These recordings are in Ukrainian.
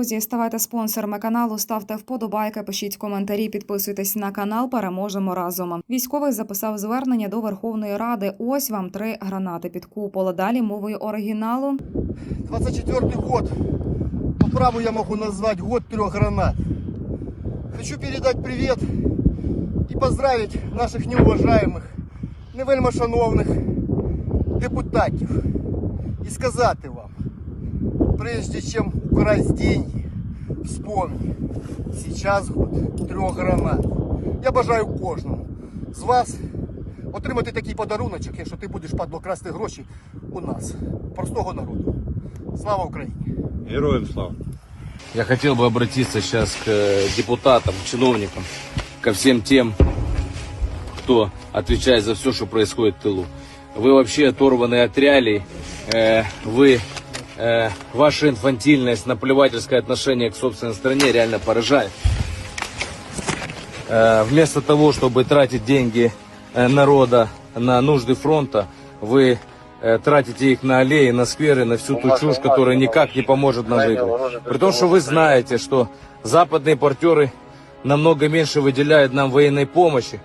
друзі, ставайте спонсорами каналу, ставте вподобайки, пишіть коментарі, підписуйтесь на канал. Переможемо разом. Військовий записав звернення до Верховної Ради. Ось вам три гранати під купол. Далі мовою оригіналу. 24-й год. По праву я могу назвать год трех гранат. Хочу передать привет и поздравить наших неуважаемых, невельми шановних депутатів. І сказати вам, прежде чем украсть деньги, вспомни, сейчас год трех гранат. Я бажаю кожному з вас отримати такий подаруночок, якщо ти будеш падло красти гроші у нас, простого народу. Слава Україні! Героям слава. Я хотел бы обратиться сейчас к э, депутатам, чиновникам, ко всем тем, кто отвечает за все, что происходит в тылу. Вы вообще оторваны от реалий, э, вы, э, ваша инфантильность, наплевательское отношение к собственной стране реально поражает. Э, вместо того, чтобы тратить деньги э, народа на нужды фронта, вы э, тратите их на аллеи, на скверы, на всю ту чушь, которая никак не поможет нам выиграть. При том, что вы знаете, что западные портеры намного меньше выделяют нам военной помощи.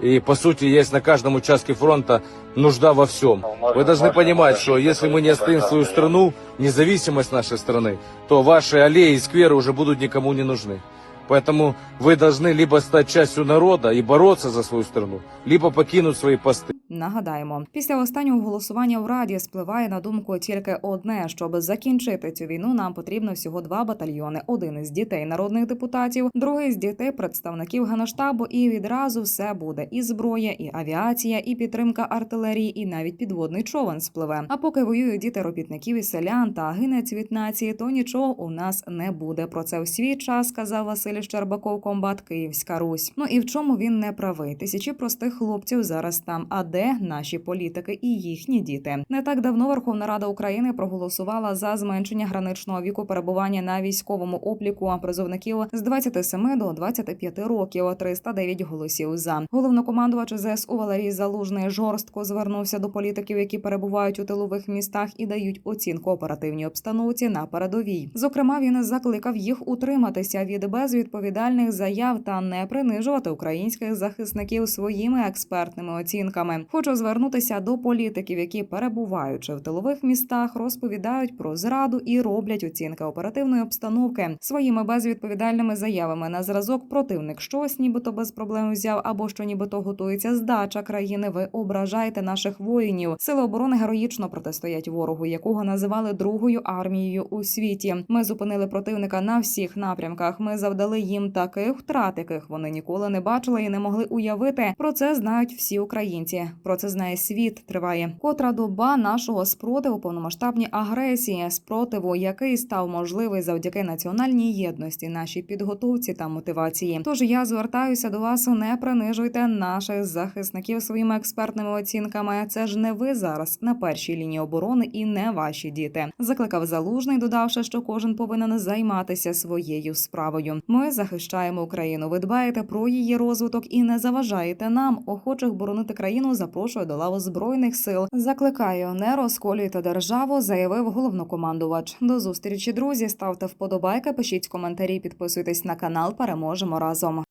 И по сути есть на каждом участке фронта нужда во всем. Вы должны понимать, что если мы не оставим свою страну, независимость нашей страны, то ваши аллеи и скверы уже будут никому не нужны. Поэтому вы должны либо стать частью народа и бороться за свою страну, либо покинуть свои посты. Нагадаємо, після останнього голосування в раді спливає на думку тільки одне: щоб закінчити цю війну, нам потрібно всього два батальйони: один із дітей народних депутатів, другий з дітей представників геноштабу. І відразу все буде: і зброя, і авіація, і підтримка артилерії, і навіть підводний човен спливе. А поки воюють діти робітників і селян та гине цвіт нації, то нічого у нас не буде. Про це в свій час сказав Василь Щербаков, комбат Київська Русь. Ну і в чому він не правий? Тисячі простих хлопців зараз там. А де наші політики і їхні діти? Не так давно Верховна Рада України проголосувала за зменшення граничного віку перебування на військовому обліку призовників з 27 до 25 років. 309 голосів за головнокомандувач ЗСУ Валерій Залужний жорстко звернувся до політиків, які перебувають у тилових містах і дають оцінку оперативній обстановці на передовій. Зокрема, він закликав їх утриматися від безвідповідальних заяв та не принижувати українських захисників своїми експертними оцінками. Хочу звернутися до політиків, які перебуваючи в тилових містах, розповідають про зраду і роблять оцінки оперативної обстановки своїми безвідповідальними заявами на зразок. Противник щось, нібито без проблем взяв, або що нібито готується здача країни. Ви ображаєте наших воїнів. Сили оборони героїчно протистоять ворогу, якого називали другою армією у світі. Ми зупинили противника на всіх напрямках. Ми завдали їм таких втрат, яких вони ніколи не бачили і не могли уявити. Про це знають всі українці. Про це знає світ. Триває котра доба нашого спротиву повномасштабній агресії, спротиву, який став можливий завдяки національній єдності, нашій підготовці та мотивації. Тож я звертаюся до вас, не принижуйте наших захисників своїми експертними оцінками. Це ж не ви зараз на першій лінії оборони і не ваші діти. Закликав залужний, додавши, що кожен повинен займатися своєю справою. Ми захищаємо Україну. Ви дбаєте про її розвиток і не заважаєте нам, охочих боронити країну. Запрошую до лави збройних сил. Закликаю, не розколюйте державу, заявив головнокомандувач. До зустрічі, друзі. Ставте вподобайки, пишіть коментарі, підписуйтесь на канал. Переможемо разом.